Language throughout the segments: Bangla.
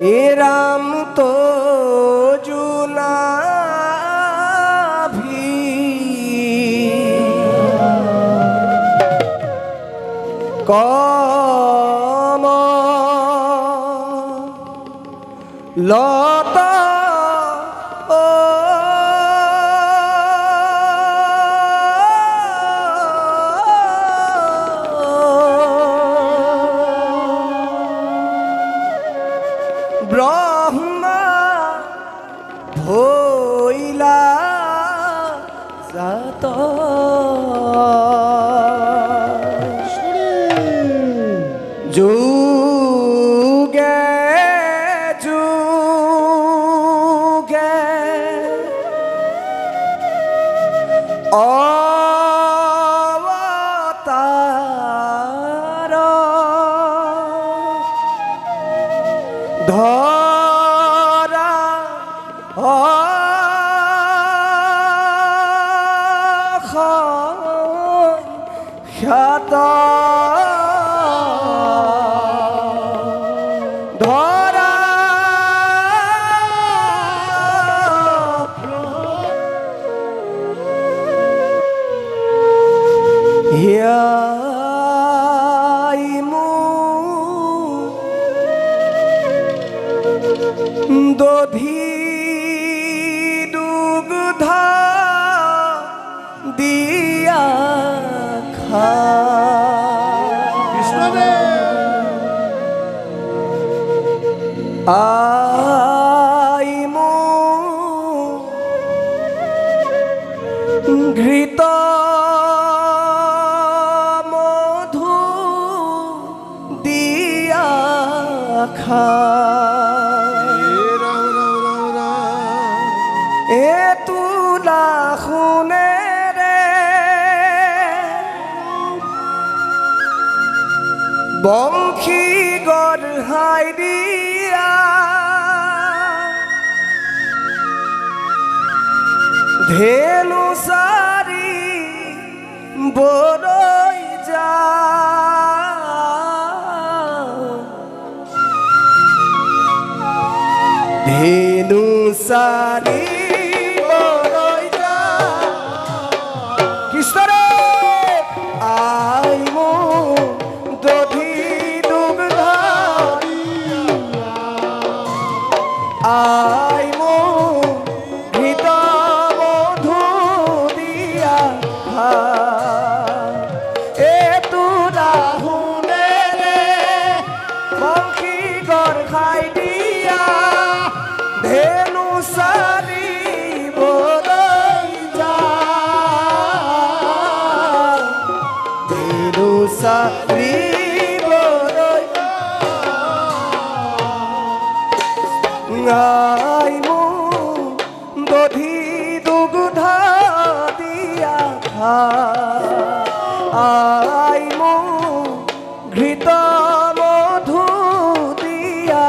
এরা Oh! রে আইমু ঘৃতা বংশী গড় দিয়া। ধেনু সারি বড়ই যা। ধেনু সারি আই মো ঘৃত মধু দিয়া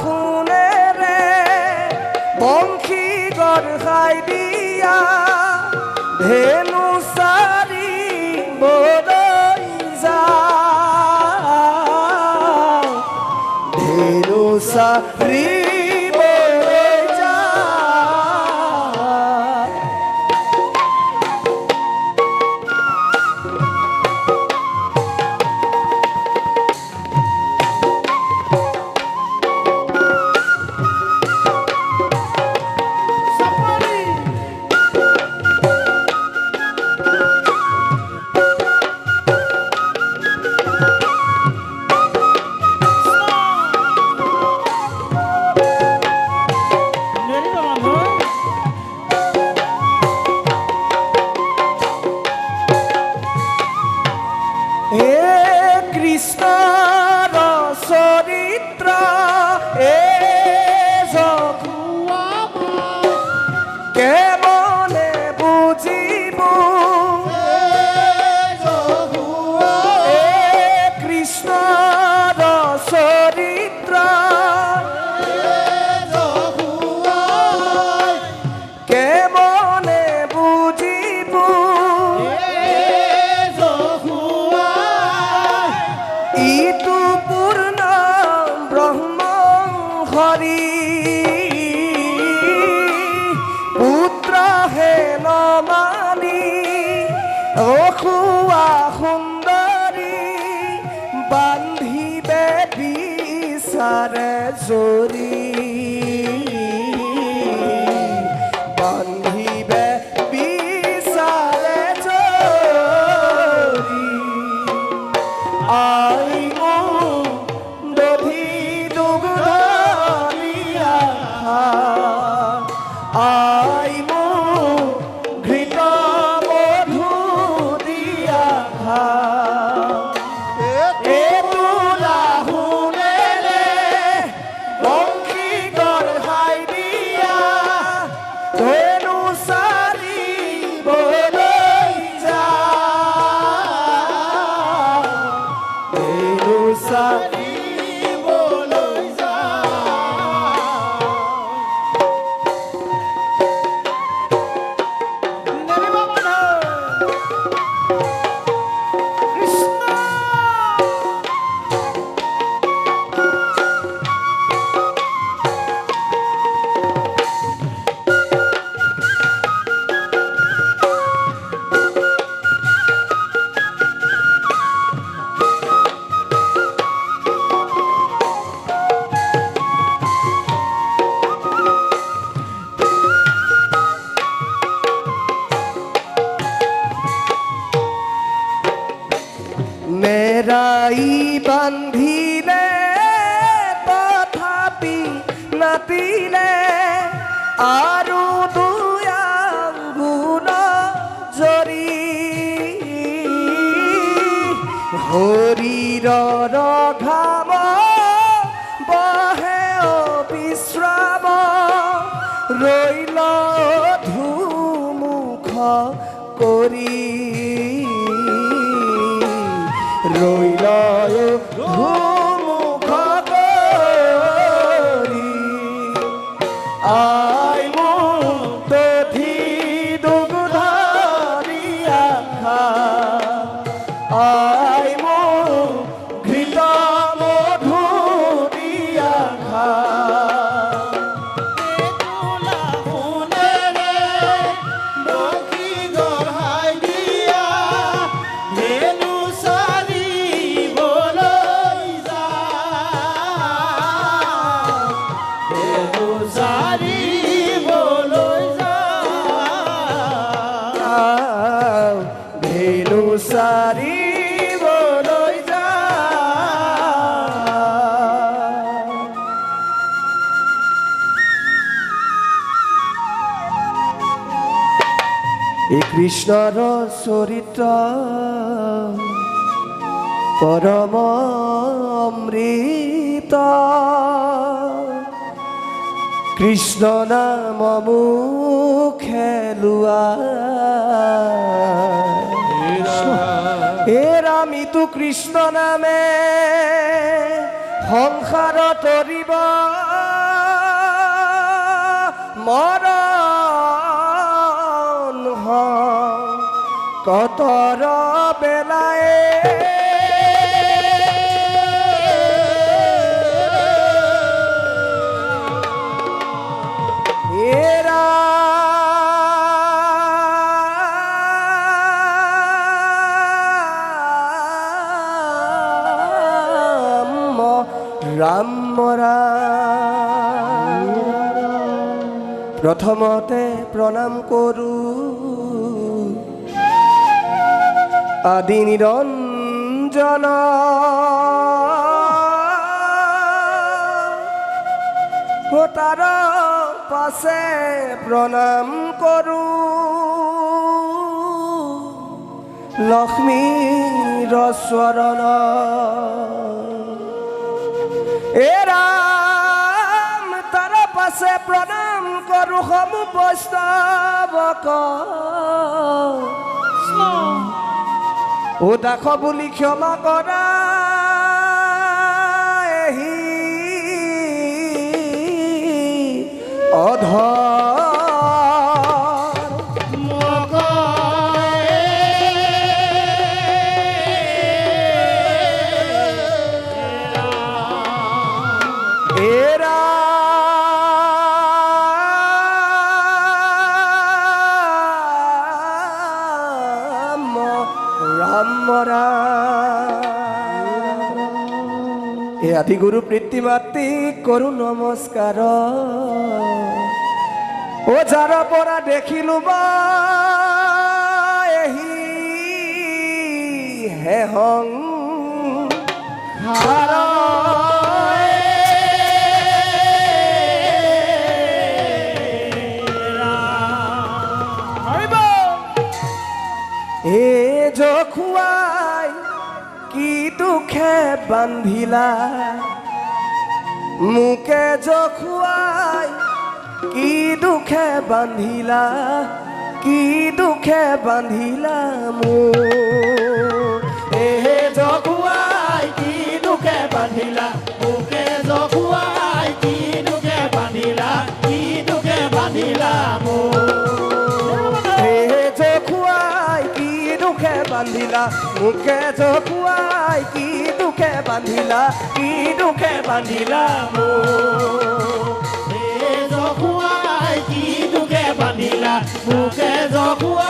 শুনে রে বংশী গড় দিয়া ধেনু সারি বড়ই যা সুন্দরী পুত্র হেন মানি ৰখুৱা সুন্দৰী বান্ধিবে বিচাৰে জৰি। বান্ধিবে জৰি। আই নেৰাই বান্ধিলে তথাপি নাতিলে আৰু দুয়াগুণ জৰি শৰীৰৰ ঘাম বহে বিশ্ৰাম ৰৈল ধুমুখ কৰি ৰৈল এই কৃষ্ণৰ চৰিত্ৰ পৰম অমৃত। কৃষ্ণ নাম মুখে লোৱা এ ৰামিতো কৃষ্ণ নামে সংসাৰ তৰিব মৰণ কতৰ বেলায়ে এৰা ৰাম ৰাম ৰাম প্ৰথমতে প্ৰণাম আদি নিৰঞ্জন ও তাৰ পাছে প্ৰণাম কৰোঁ লক্ষ্মীৰ চৰণ এ ৰাম তাৰ পাছে প্ৰণাম কৰোঁ সমূহ বৈষ্ণৱক ও দেখো বলি ক্ষমা করা এহি এ আদি গুরু প্রীতিবাতি করু নমস্কার। ও যারা পরা দেখিল বা, এহি হে হং। হারা বান্ধিলা। মুকে যখুয়াই কি দুখে বান্ধিলা, কি দুখে বান্ধিলা মু এ যখুয়াই কি দুখে বান্ধিলা বুকে জখুৱাই কি দুখে বান্ধিলা, কি দুখে বান্ধিলা হে যখুয়াই কি দুখে বান্ধিলা মুকে দুখে বান্ধিলা কি দুখে বান্ধিলা মু? হে জখুৱাই কি দুখে বান্ধিলা বুকে জখুৱাই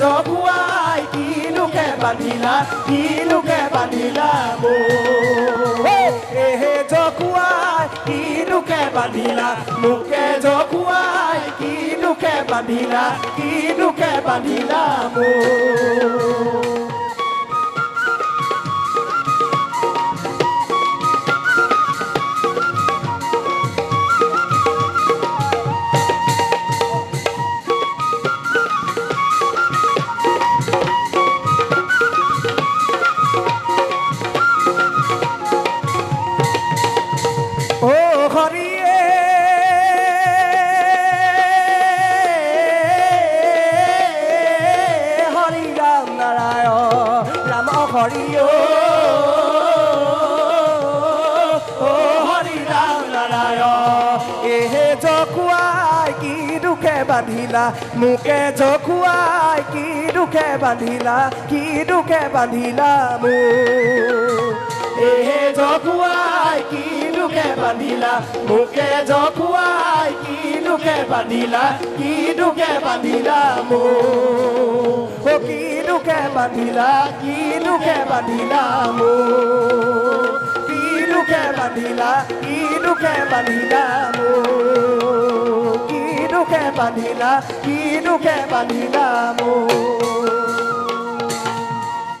জপুৱাই তিলোকে বান্ধিলা তিলোকে বান্ধিলা এহে জপুৱাই তিলোকে বান্ধিলা লোকে জগুৱাই কিনোকে বান্ধিলা তিলোকে বান্ধিলা এহে কি দুখে বান্ধিলা মোকে জখুৱাই কি দুখে বান্ধিলা কি দুখে বান্ধিলা মোক এহে জখুৱাই কি বান্ধিলা মোকে জখুৱাই কি দুখে বান্ধিলা কি দুখে বান্ধিলা মোক অ কি দুখে বান্ধিলা কি দুখে বান্ধিলা মোক কি দুখে বান্ধিলা কি দুখে বান্ধিলা মোক কি দুখে বান্ধিলা কি দুখে বান্ধিলা মোক